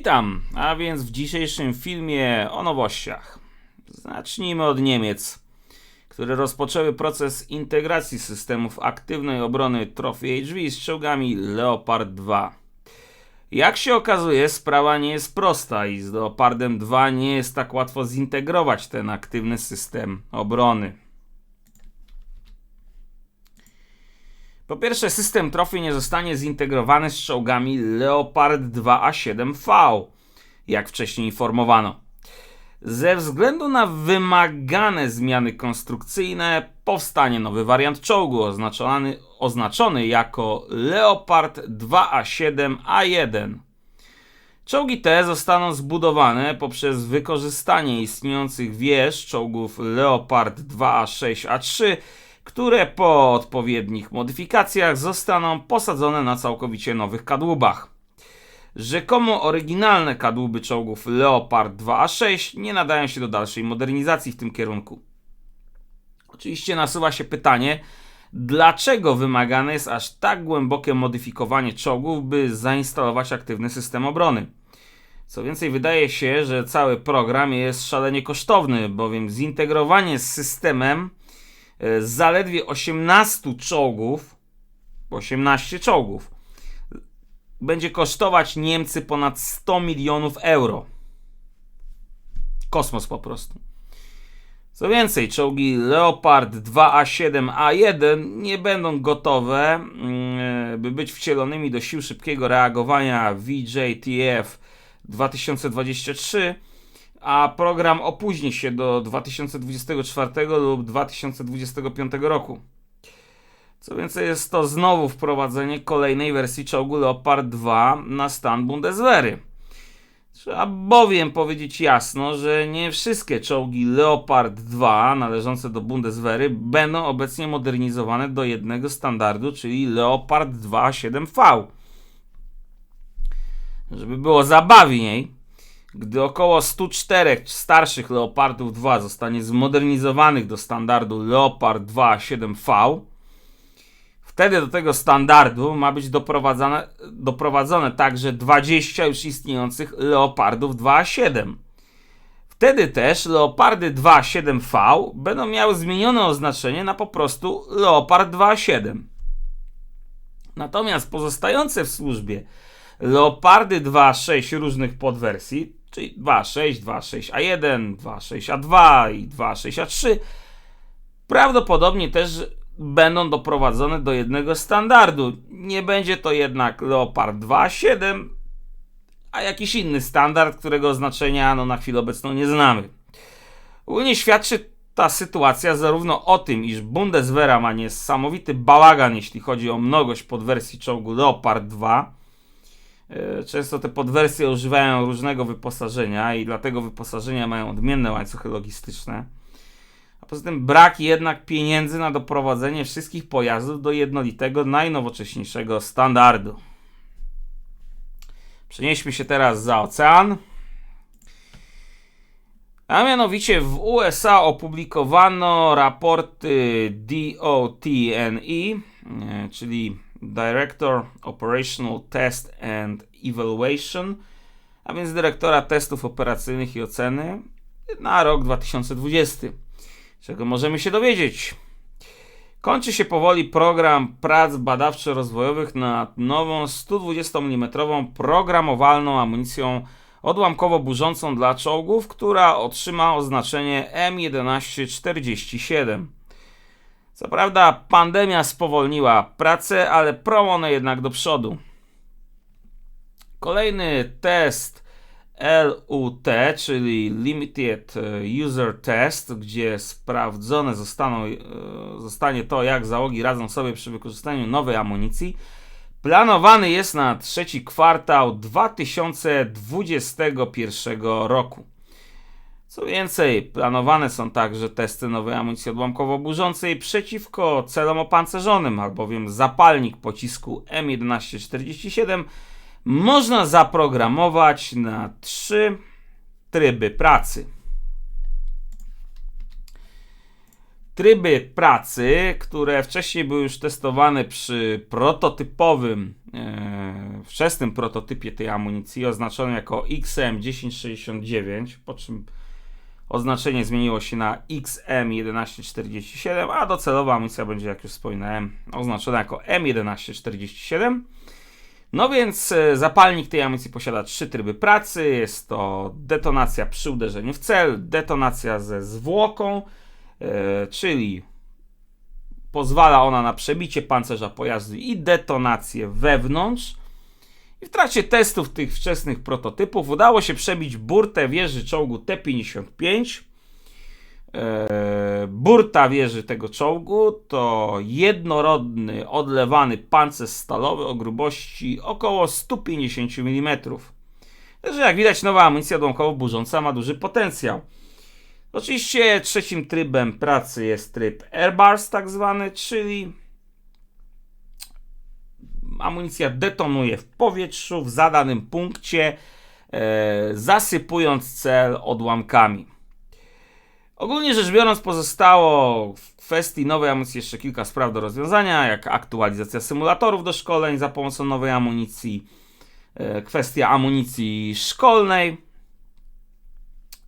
Witam, a więc w dzisiejszym filmie o nowościach. Zacznijmy od Niemiec, które rozpoczęły proces integracji systemów aktywnej obrony Trophy HV z czołgami Leopard 2. Jak się okazuje, sprawa nie jest prosta i z Leopardem 2 nie jest tak łatwo zintegrować ten aktywny system obrony. Po pierwsze, system Trophy nie zostanie zintegrowany z czołgami Leopard 2A7V, jak wcześniej informowano. Ze względu na wymagane zmiany konstrukcyjne powstanie nowy wariant czołgu oznaczony, oznaczony jako Leopard 2A7A1. Czołgi te zostaną zbudowane poprzez wykorzystanie istniejących wież czołgów Leopard 2A6A3 które po odpowiednich modyfikacjach zostaną posadzone na całkowicie nowych kadłubach. Rzekomo oryginalne kadłuby czołgów Leopard 2A6 nie nadają się do dalszej modernizacji w tym kierunku. Oczywiście nasuwa się pytanie, dlaczego wymagane jest aż tak głębokie modyfikowanie czołgów, by zainstalować aktywny system obrony. Co więcej, wydaje się, że cały program jest szalenie kosztowny, bowiem zintegrowanie z systemem z zaledwie 18 czołgów, 18 czołgów, będzie kosztować Niemcy ponad 100 milionów euro. Kosmos po prostu. Co więcej, czołgi Leopard 2A7A1 nie będą gotowe, mm, by być wcielonymi do sił szybkiego reagowania VJTF 2023 a program opóźni się do 2024 lub 2025 roku. Co więcej, jest to znowu wprowadzenie kolejnej wersji czołgu Leopard 2 na stan Bundeswehry. Trzeba bowiem powiedzieć jasno, że nie wszystkie czołgi Leopard 2 należące do Bundeswehry będą obecnie modernizowane do jednego standardu, czyli Leopard 2 7V. Żeby było zabawniej, gdy około 104 starszych Leopardów 2 zostanie zmodernizowanych do standardu Leopard 2 7V, wtedy do tego standardu ma być doprowadzone, doprowadzone także 20 już istniejących Leopardów 2A7. Wtedy też Leopardy 2A7V będą miały zmienione oznaczenie na po prostu Leopard 2A7. Natomiast pozostające w służbie Leopardy 2.6 różnych podwersji czyli 2.6, 2.6A1, 2.6A2 i 2.6A3 prawdopodobnie też będą doprowadzone do jednego standardu. Nie będzie to jednak Leopard 2.7, a jakiś inny standard, którego znaczenia no, na chwilę obecną nie znamy. Ogólnie świadczy ta sytuacja zarówno o tym, iż Bundeswehra ma niesamowity bałagan, jeśli chodzi o mnogość podwersji czołgu Leopard 2, E, często te podwersje używają różnego wyposażenia i dlatego wyposażenia mają odmienne łańcuchy logistyczne. A poza tym brak jednak pieniędzy na doprowadzenie wszystkich pojazdów do jednolitego, najnowocześniejszego standardu. Przenieśmy się teraz za ocean. A mianowicie w USA opublikowano raporty DOTNE, e, czyli Director Operational Test and Evaluation, a więc dyrektora testów operacyjnych i oceny na rok 2020. Czego możemy się dowiedzieć? Kończy się powoli program prac badawczo-rozwojowych nad nową 120 mm programowalną amunicją odłamkowo-burzącą dla czołgów, która otrzyma oznaczenie M1147. Co prawda pandemia spowolniła pracę, ale promono jednak do przodu. Kolejny test LUT, czyli Limited User Test, gdzie sprawdzone zostaną, e, zostanie to, jak załogi radzą sobie przy wykorzystaniu nowej amunicji. Planowany jest na trzeci kwartał 2021 roku. Co więcej, planowane są także testy nowej amunicji odłamkowo-burzącej przeciwko celom opancerzonym, albowiem zapalnik pocisku M1147 można zaprogramować na trzy tryby pracy. Tryby pracy, które wcześniej były już testowane przy prototypowym, e, wczesnym prototypie tej amunicji oznaczonym jako XM1069, po czym oznaczenie zmieniło się na XM1147, a docelowa amunicja będzie, jak już wspominałem, oznaczona jako M1147. No więc e, zapalnik tej amunicji posiada trzy tryby pracy. Jest to detonacja przy uderzeniu w cel, detonacja ze zwłoką, e, czyli pozwala ona na przebicie pancerza pojazdu i detonację wewnątrz. I w trakcie testów tych wczesnych prototypów udało się przebić burtę wieży czołgu T-55. Eee, burta wieży tego czołgu to jednorodny, odlewany pancerz stalowy o grubości około 150 mm. Także jak widać nowa amunicja odłamkowo burząca ma duży potencjał. Oczywiście trzecim trybem pracy jest tryb Airburst tak zwany, czyli amunicja detonuje w powietrzu w zadanym punkcie, e, zasypując cel odłamkami. Ogólnie rzecz biorąc, pozostało w kwestii nowej amunicji jeszcze kilka spraw do rozwiązania, jak aktualizacja symulatorów do szkoleń za pomocą nowej amunicji, e, kwestia amunicji szkolnej.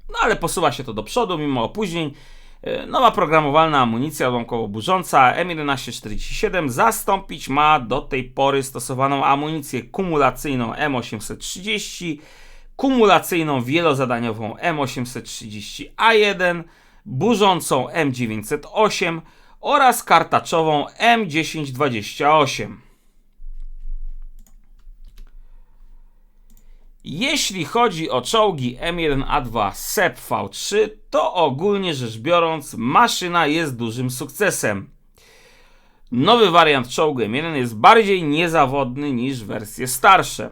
No ale posuwa się to do przodu mimo opóźnień. Nowa programowalna amunicja odłamkowo burząca M1147 zastąpić ma do tej pory stosowaną amunicję kumulacyjną M830, kumulacyjną wielozadaniową M830A1, burzącą M908 oraz kartaczową M1028. Jeśli chodzi o czołgi M1A2 SEP V3, to ogólnie rzecz biorąc maszyna jest dużym sukcesem. Nowy wariant czołgu M1 jest bardziej niezawodny niż wersje starsze.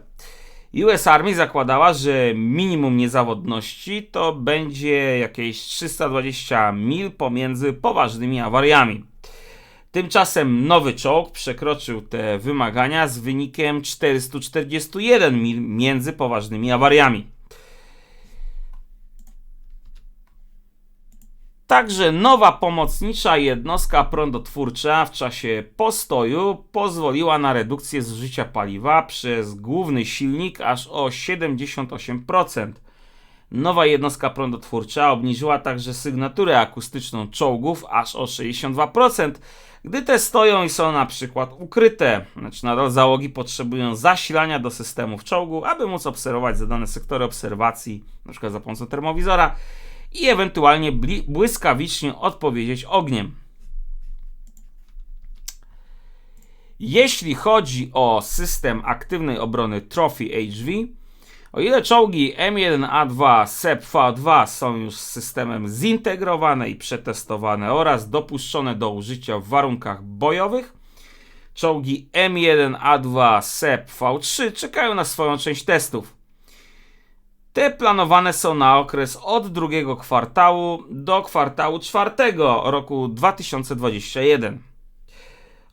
US Army zakładała, że minimum niezawodności to będzie jakieś 320 mil pomiędzy poważnymi awariami. Tymczasem nowy czołg przekroczył te wymagania z wynikiem 441 mil między poważnymi awariami. Także nowa pomocnicza jednostka prądotwórcza w czasie postoju pozwoliła na redukcję zużycia paliwa przez główny silnik aż o 78%. Nowa jednostka prądotwórcza obniżyła także sygnaturę akustyczną czołgów aż o 62%, gdy te stoją i są na przykład ukryte. Znaczy nadal załogi potrzebują zasilania do systemów czołgu, aby móc obserwować zadane sektory obserwacji, np. za pomocą termowizora i ewentualnie błyskawicznie odpowiedzieć ogniem. Jeśli chodzi o system aktywnej obrony Trophy HV, o ile czołgi M1A2 SEP-V2 są już z systemem zintegrowane i przetestowane oraz dopuszczone do użycia w warunkach bojowych, czołgi M1A2 SEP-V3 czekają na swoją część testów. Te planowane są na okres od drugiego kwartału do kwartału czwartego roku 2021.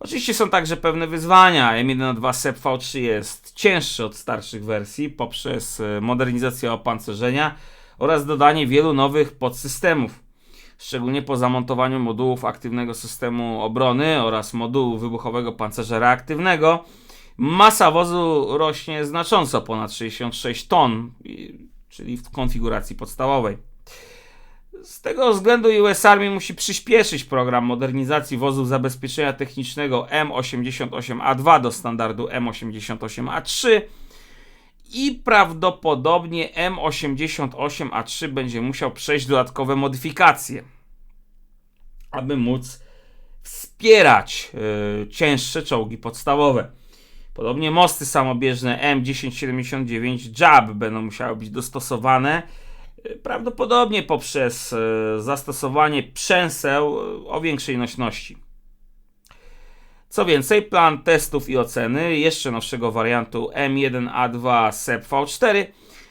Oczywiście są także pewne wyzwania. M1.2 SEP V3 jest cięższy od starszych wersji poprzez e, modernizację opancerzenia oraz dodanie wielu nowych podsystemów. Szczególnie po zamontowaniu modułów aktywnego systemu obrony oraz modułu wybuchowego pancerza reaktywnego, masa wozu rośnie znacząco ponad 66 ton, czyli w konfiguracji podstawowej. Z tego względu US Army musi przyspieszyć program modernizacji wozów zabezpieczenia technicznego M88A2 do standardu M88A3 i prawdopodobnie M88A3 będzie musiał przejść dodatkowe modyfikacje, aby móc wspierać y, cięższe czołgi podstawowe. Podobnie mosty samobieżne M1079 JAB będą musiały być dostosowane prawdopodobnie poprzez e, zastosowanie przęseł e, o większej nośności. Co więcej, plan testów i oceny jeszcze nowszego wariantu M1A2 SEP V4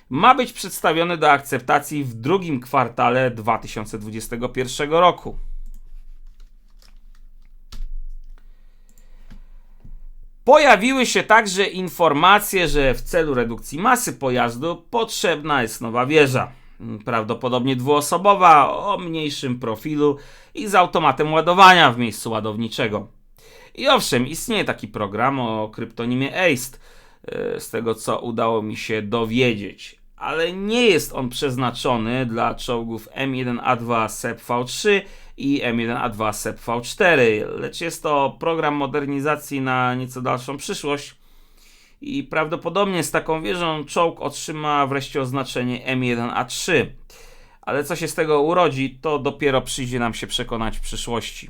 ma być przedstawiony do akceptacji w drugim kwartale 2021 roku. Pojawiły się także informacje, że w celu redukcji masy pojazdu potrzebna jest nowa wieża. Prawdopodobnie dwuosobowa, o mniejszym profilu i z automatem ładowania w miejscu ładowniczego. I owszem, istnieje taki program o kryptonimie ACE, e, z tego co udało mi się dowiedzieć. Ale nie jest on przeznaczony dla czołgów M1A2 SEP V3 i M1A2 SEP V4, lecz jest to program modernizacji na nieco dalszą przyszłość i prawdopodobnie z taką wieżą czołg otrzyma wreszcie oznaczenie M1A3. Ale co się z tego urodzi, to dopiero przyjdzie nam się przekonać w przyszłości.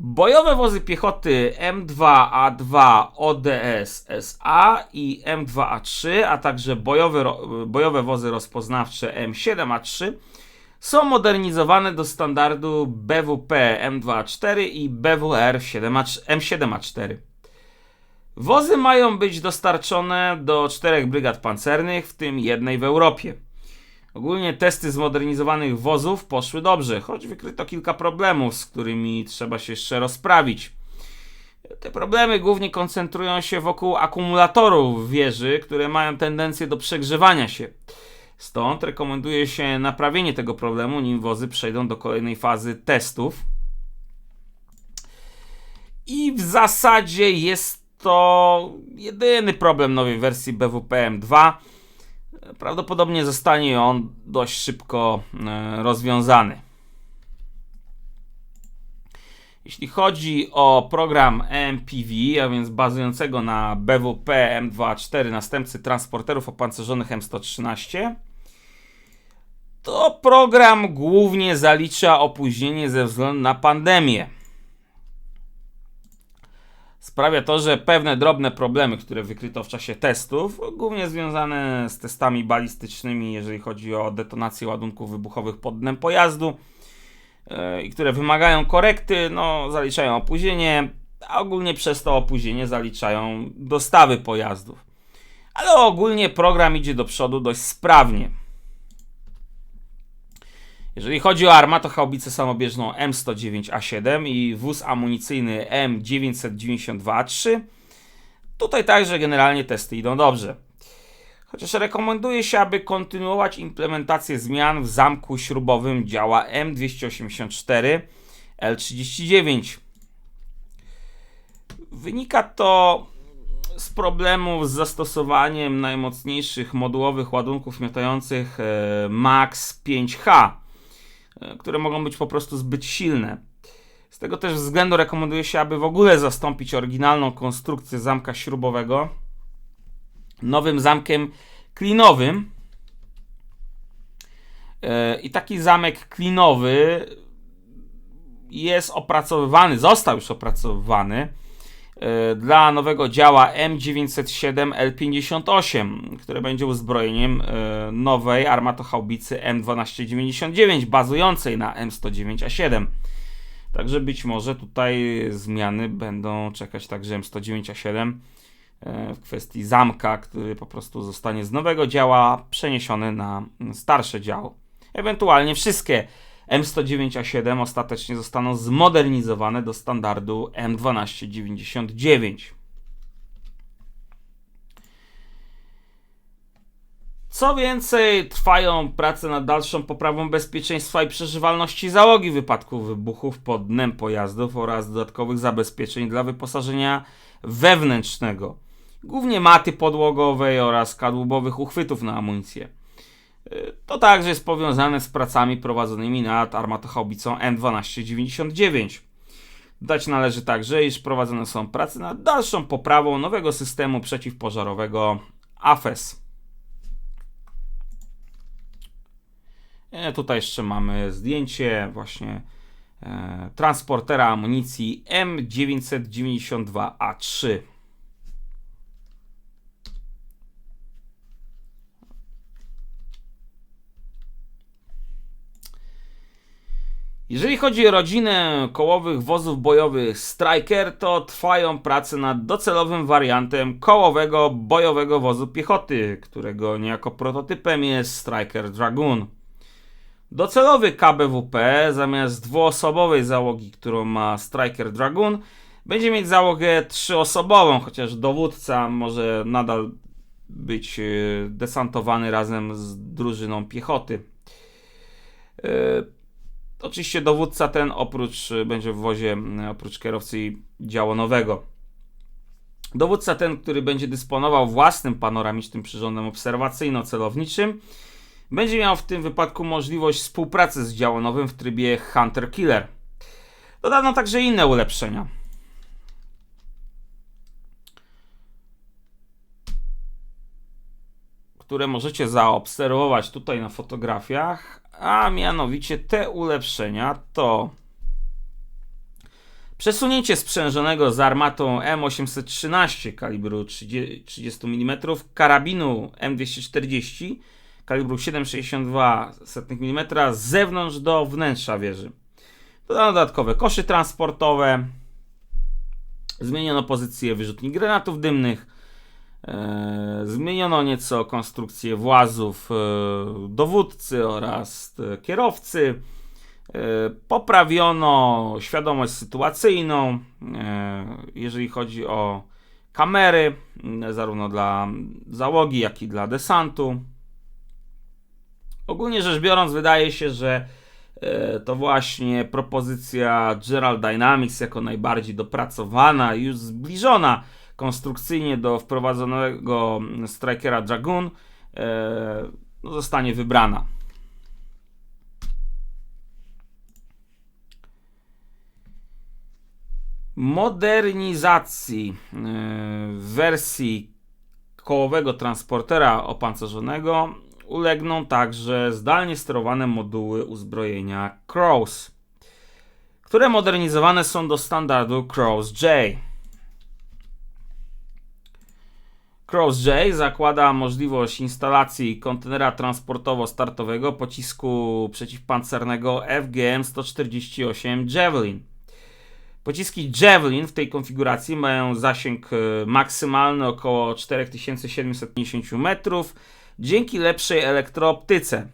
Bojowe wozy piechoty M2A2 ODS SA i M2A3, a także bojowe, bojowe wozy rozpoznawcze M7A3 są modernizowane do standardu BWP M2A4 i BWR M7A4. Wozy mają być dostarczone do czterech brygad pancernych, w tym jednej w Europie. Ogólnie testy zmodernizowanych wozów poszły dobrze, choć wykryto kilka problemów, z którymi trzeba się jeszcze rozprawić. Te problemy głównie koncentrują się wokół akumulatorów wieży, które mają tendencję do przegrzewania się. Stąd rekomenduje się naprawienie tego problemu, nim wozy przejdą do kolejnej fazy testów. I w zasadzie jest to jedyny problem nowej wersji BWPM2. Prawdopodobnie zostanie on dość szybko e, rozwiązany. Jeśli chodzi o program MPV, a więc bazującego na BWP M24, następcy transporterów opancerzonych M113, to program głównie zalicza opóźnienie ze względu na pandemię. Sprawia to, że pewne drobne problemy, które wykryto w czasie testów, głównie związane z testami balistycznymi, jeżeli chodzi o detonację ładunków wybuchowych pod dnem pojazdu, yy, i które wymagają korekty, no, zaliczają opóźnienie, a ogólnie przez to opóźnienie zaliczają dostawy pojazdów. Ale ogólnie program idzie do przodu dość sprawnie. Jeżeli chodzi o armatochaubicę samobieżną M109A7 i wóz amunicyjny M992A3, tutaj także generalnie testy idą dobrze. Chociaż rekomenduje się, aby kontynuować implementację zmian w zamku śrubowym działa M284 L39. Wynika to z problemów z zastosowaniem najmocniejszych modułowych ładunków miotających e, MAX 5H E, które mogą być po prostu zbyt silne. Z tego też względu rekomenduje się, aby w ogóle zastąpić oryginalną konstrukcję zamka śrubowego nowym zamkiem klinowym. E, I taki zamek klinowy jest opracowywany, został już opracowywany E, dla nowego działa M907L58, które będzie uzbrojeniem e, nowej armatochaubicy M1299 bazującej na M109A7. Także być może tutaj zmiany będą czekać także M109A7 e, w kwestii zamka, który po prostu zostanie z nowego działa przeniesiony na starsze działo. Ewentualnie wszystkie M109A7 ostatecznie zostaną zmodernizowane do standardu M1299. Co więcej, trwają prace nad dalszą poprawą bezpieczeństwa i przeżywalności załogi w wypadku wybuchów pod dnem pojazdów oraz dodatkowych zabezpieczeń dla wyposażenia wewnętrznego, głównie maty podłogowej oraz kadłubowych uchwytów na amunicję. To także jest powiązane z pracami prowadzonymi nad armatochaubicą M1299. Dodać należy także, iż prowadzone są prace nad dalszą poprawą nowego systemu przeciwpożarowego AFES. E, tutaj jeszcze mamy zdjęcie właśnie e, transportera amunicji M992A3. Jeżeli chodzi o rodzinę kołowych wozów bojowych Striker, to trwają prace nad docelowym wariantem kołowego bojowego wozu piechoty, którego niejako prototypem jest Striker Dragoon. Docelowy KBWP zamiast dwuosobowej załogi, którą ma Striker Dragoon, będzie mieć załogę trzyosobową, chociaż dowódca może nadal być e, desantowany razem z drużyną piechoty. E, Oczywiście dowódca ten oprócz będzie w wozie oprócz kierowcy działonowego. Dowódca ten, który będzie dysponował własnym panoramicznym przyrządem obserwacyjno-celowniczym, będzie miał w tym wypadku możliwość współpracy z działonowym w trybie Hunter-Killer. Dodano także inne ulepszenia. które możecie zaobserwować tutaj na fotografiach, a mianowicie te ulepszenia to przesunięcie sprzężonego z armatą M813 kalibru 30 mm, karabinu M240 kalibru 7,62 mm z zewnątrz do wnętrza wieży. Dodano dodatkowe kosze transportowe, zmieniono pozycję wyrzutni granatów dymnych, zmieniono nieco konstrukcję włazów e, dowódcy oraz e, kierowcy, e, poprawiono świadomość sytuacyjną, e, jeżeli chodzi o kamery, zarówno dla załogi, jak i dla desantu. Ogólnie rzecz biorąc, wydaje się, że e, to właśnie propozycja Gerald Dynamics jako najbardziej dopracowana i już zbliżona konstrukcyjnie do wprowadzonego Strikera Dragoon e, no, zostanie wybrana. Modernizacji e, wersji kołowego transportera opancerzonego ulegną także zdalnie sterowane moduły uzbrojenia Crows, które modernizowane są do standardu Crows J. Cross J zakłada możliwość instalacji kontenera transportowo-startowego pocisku przeciwpancernego FGM-148 Javelin. Pociski Javelin w tej konfiguracji mają zasięg e, maksymalny około 4750 metrów dzięki lepszej elektrooptyce.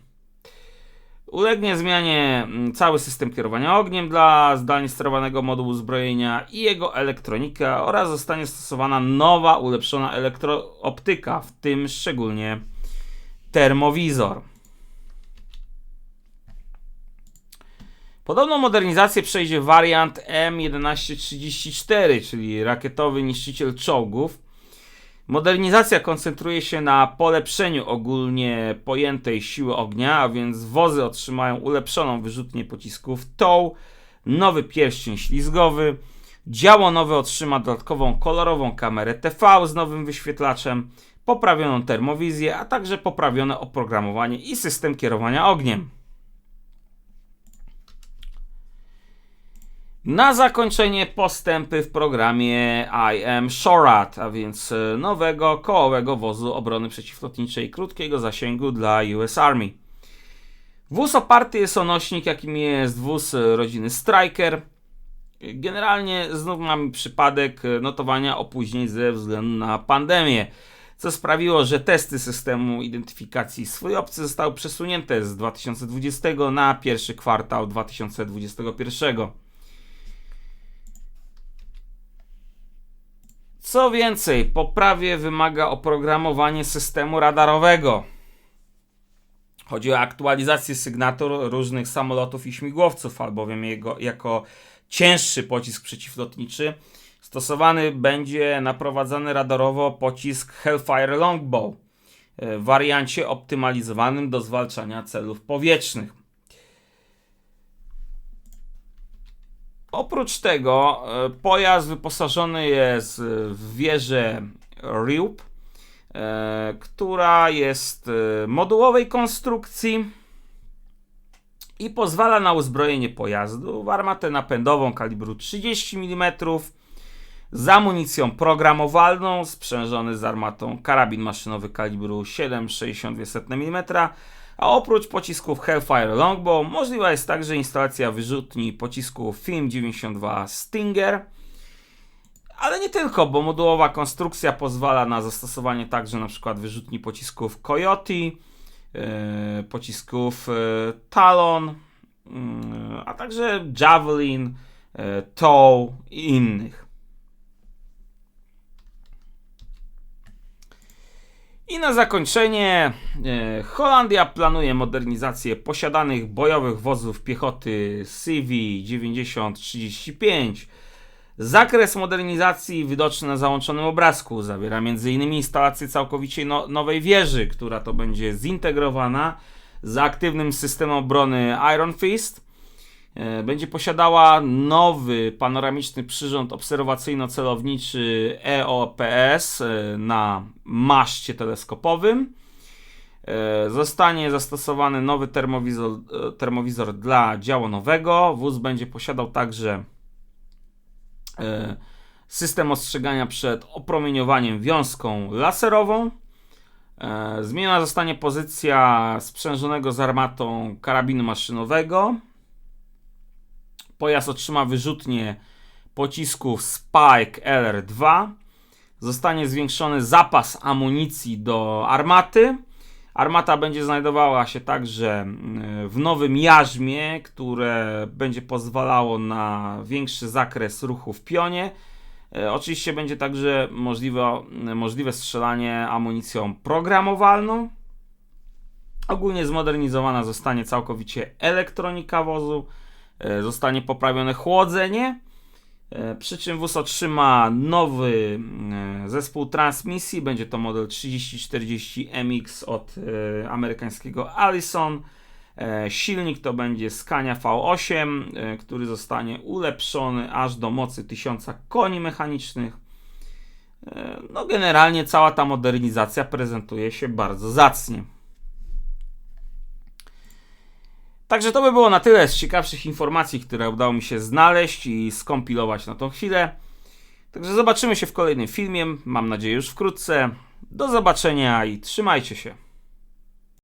Ulegnie zmianie mm, cały system kierowania ogniem dla zdalnie sterowanego modułu uzbrojenia i jego elektronika oraz zostanie stosowana nowa, ulepszona elektrooptyka, w tym szczególnie termowizor. Podobną modernizację przejdzie wariant M1134, czyli rakietowy niszczyciel czołgów, Modernizacja koncentruje się na polepszeniu ogólnie pojętej siły ognia, a więc wozy otrzymają ulepszoną wyrzutnię pocisków TOW, nowy pierścień ślizgowy, działo nowe otrzyma dodatkową kolorową kamerę TV z nowym wyświetlaczem, poprawioną termowizję, a także poprawione oprogramowanie i system kierowania ogniem. Na zakończenie postępy w programie IM SHORAD, a więc e, nowego kołowego wozu obrony przeciwlotniczej krótkiego zasięgu dla US Army. Wóz oparty jest o nośnik, jakim jest wóz rodziny Striker. Generalnie znów mamy przypadek notowania opóźnień ze względu na pandemię, co sprawiło, że testy systemu identyfikacji swojej obcy zostały przesunięte z 2020 na pierwszy kwartał 2021. Co więcej, poprawie wymaga oprogramowanie systemu radarowego. Chodzi o aktualizację sygnatur różnych samolotów i śmigłowców, albowiem jego, jako cięższy pocisk przeciwlotniczy stosowany będzie naprowadzany radarowo pocisk Hellfire Longbow w wariancie optymalizowanym do zwalczania celów powietrznych. Oprócz tego e, pojazd wyposażony jest w wieżę RIUP, e, która jest e, modułowej konstrukcji i pozwala na uzbrojenie pojazdu w armatę napędową kalibru 30 mm z amunicją programowalną, sprzężony z armatą karabin maszynowy kalibru 7,62 mm a oprócz pocisków Hellfire Longbow możliwa jest także instalacja wyrzutni pocisków Film 92 Stinger. Ale nie tylko, bo modułowa konstrukcja pozwala na zastosowanie także np. wyrzutni pocisków Coyote, yy, pocisków yy, Talon, yy, a także Javelin, yy, Tow i innych. I na zakończenie e, Holandia planuje modernizację posiadanych bojowych wozów piechoty CV-9035. Zakres modernizacji widoczny na załączonym obrazku zawiera m.in. instalację całkowicie no, nowej wieży, która to będzie zintegrowana z aktywnym systemem obrony Iron Fist. E, Będzie posiadała nowy panoramiczny przyrząd obserwacyjno-celowniczy EOPS e, na maszcie teleskopowym. E, Zostanie zastosowany nowy termowizor, termowizor dla działonowego. Wóz będzie posiadał także system ostrzegania przed opromieniowaniem wiązką laserową. Zmieniona zostanie pozycja sprzężonego z armatą karabinu maszynowego. Pojazd otrzyma wyrzutnie pocisków Spike LR2. Zostanie zwiększony zapas amunicji do armaty. Armata będzie znajdowała się także mm, w nowym jarzmie, które będzie pozwalało na większy zakres ruchu w pionie. E, Oczywiście będzie także możliwe, możliwe strzelanie amunicją programowalną. Ogólnie zmodernizowana zostanie całkowicie elektronika wozu, zostanie poprawione chłodzenie, e, przy czym wóz otrzyma nowy e, zespół transmisji, będzie to model 3040 MX od e, amerykańskiego Allison. E, Silnik to będzie Scania V8, e, który zostanie ulepszony aż do mocy 1000 koni mechanicznych. E, No, generalnie cała ta modernizacja prezentuje się bardzo zacnie. Także to by było na tyle z ciekawszych informacji, które udało mi się znaleźć i skompilować na tą chwilę. Także zobaczymy się w kolejnym filmie. Mam nadzieję już wkrótce. Do zobaczenia i trzymajcie się.